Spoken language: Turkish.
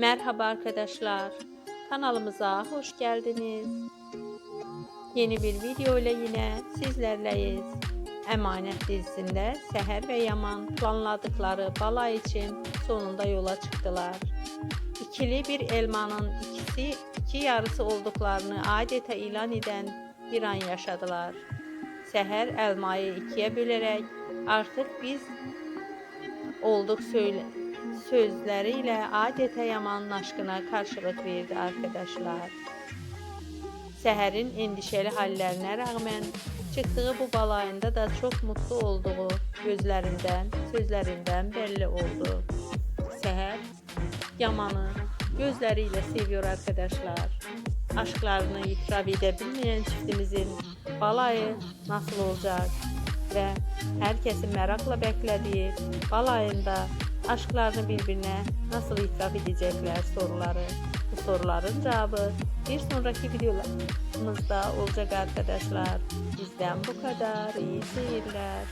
Merhaba arkadaşlar. Kanalımıza hoş geldiniz. Yeni bir video ile yine sizlerleyiz. Emanet dizisinde Seher ve Yaman planladıkları balay için sonunda yola çıktılar. İkili bir elmanın ikisi iki yarısı olduklarını adeta ilan eden bir an yaşadılar. Seher elmayı ikiye bölerek artık biz olduk söyle sözleriyle adeta Yaman'ın aşkına karşılık verdi arkadaşlar. Seher'in endişeli hallerine rağmen çıktığı bu balayında da çok mutlu olduğu gözlerinden, sözlerinden belli oldu. Seher Yaman'ı gözleriyle seviyor arkadaşlar. Aşklarını itiraf edebilmeyen çiftimizin balayı nasıl olacak? Ve herkesin merakla beklediği balayında aşklarını birbirine nasıl itiraf edecekler soruları. Bu soruların cevabı bir sonraki videolarımızda olacak arkadaşlar. Bizden bu kadar. İyi seyirler.